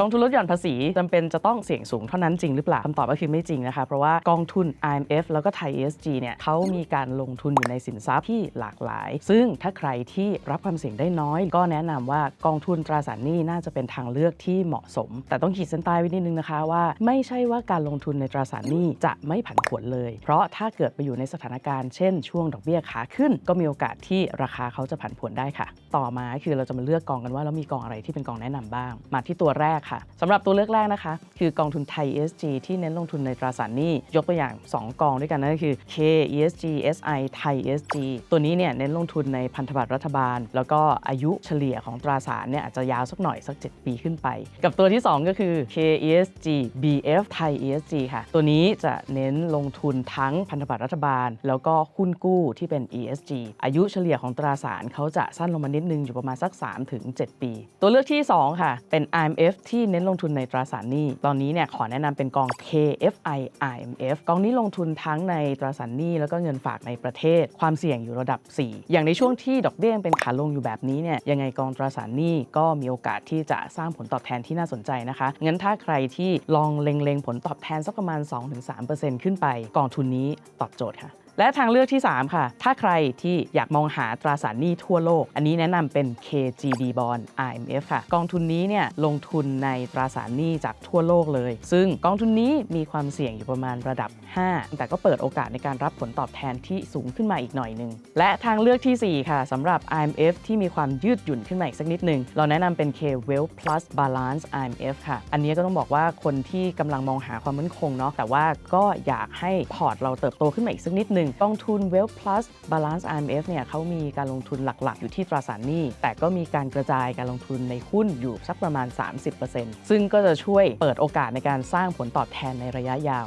กองทุนลดหย่อนภาษีจำเป็นจะต้องเสี่ยงสูงเท่านั้นจริงหรือเปล่าคำตอบก็คือไม่จริงนะคะ เพราะว่ากองทุน IMF แล้วก็ไทย ESG เนี่ยเขามีการลงทุนอยู่ในสินทรัพย์ที่หลากหลาย ซึ่งถ้าใครที่รับความเสี่ยงได้น้อย ก็แนะนำว่ากองทุนตราสารหนี้น่าจะเป็นทางเลือกที่เหมาะสม แต่ต้องขีดเส้นใต้ไว้นิดนึงนะคะว่า ไม่ใช่ว่าการลงทุนในตราสารหนี้จะไม่ผันผวนเลย เพราะถ้าเกิดไปอยู่ในสถานการณ์เช่นช่วงดอกเบี้ยขาขึ้น ก็มีโอกาสที่ราคาเขาจะผันผวนได้ค่ะ ต่อมาคือเราจะมาเลือกกองกันว่าแล้วมีกองอะไรที่เป็นกองแนะนำบ้าง มาที่ตัวแรกค่ะสำหรับตัวเลือกแรกนะคะ คือกองทุนไทย ESG ที่เน้นลงทุนในตราสารหนี้ ยกตัวอย่าง 2 กองด้วยกันนั่นก็คือ K ESG SI ไทย ESG ตัวนี้เนี่ยเน้นลงทุนในพันธบัตรรัฐบาล แล้วก็อายุเฉลี่ยของตราสารเนี่ยอาจจะยาวสักหน่อยสัก 7 ปีขึ้นไป กับตัวที่ 2 ก็คือ K ESG BF ไทย ESG ค่ะ ตัวนี้จะเน้นลงทุนทั้งพันธบัตรรัฐบาล แล้วก็หุ้นกู้ที่เป็น ESG อายุเฉลี่ยของตราสารเขาจะสั้นลงมานิดนึงอยู่ประมาณสัก 3-7 ปี ตัวเลือกที่ 2 ค่ะ เป็น IMF ทที่เน้นลงทุนในตราสารหนี้ ตอนนี้เนี่ยขอแนะนำเป็นกอง KFI IMF กองนี้ลงทุนทั้งในตราสารหนี้ แล้วก็เงินฝากในประเทศ ความเสี่ยงอยู่ระดับ 4 อย่างในช่วงที่ดอกเบี้ยเป็นขาลงอยู่แบบนี้เนี่ยยังไงกองตราสารหนี้ก็มีโอกาสที่จะสร้างผลตอบแทนที่น่าสนใจนะคะ งั้นถ้าใครที่ลองเล็งๆ ผลตอบแทนสักประมาณ 2-3%ขึ้นไป กองทุนนี้ตอบโจทย์ค่ะ และทางเลือกที่ 3 ค่ะ ถ้าใครที่อยากมองหาตราสารหนี้ทั่วโลก อันนี้แนะนำเป็น KGB Bond IMF ค่ะ กองทุนนี้เนี่ยลงทุนในตราสารหนี้จากทั่วโลกเลย ซึ่งกองทุนนี้มีความเสี่ยงอยู่ประมาณระดับ 5 แต่ก็เปิดโอกาสในการรับผลตอบแทนที่สูงขึ้นมาอีกหน่อยหนึ่งและทางเลือกทีสี่ 4 ค่ะสำหรับ IMF ที่มีความยืดหยุ่นขึ้นมาอีกสักนิดหนึ่งเราแนะนำเป็น K Wealth Plus Balance IMF ค่ะ อันนี้ก็ต้องบอกว่าคนที่กำลังมองหาความมั่นคงเนาะแต่ว่าก็อยากให้พอร์ตเราเติบโตขึ้นมาอีกสักนิดหนึ่งกองทุน Wealth Plus Balance IMF เนี่ยเขามีการลงทุนหลักๆ อยู่ที่ตราสารหนี้ แต่ก็มีการกระจายการลงทุนในหุ้นอยู่สักประมาณ 30%ซึ่งก็จะช่วยเปิดโอกาสในการสร้างผลตอบแทนในระยะยาว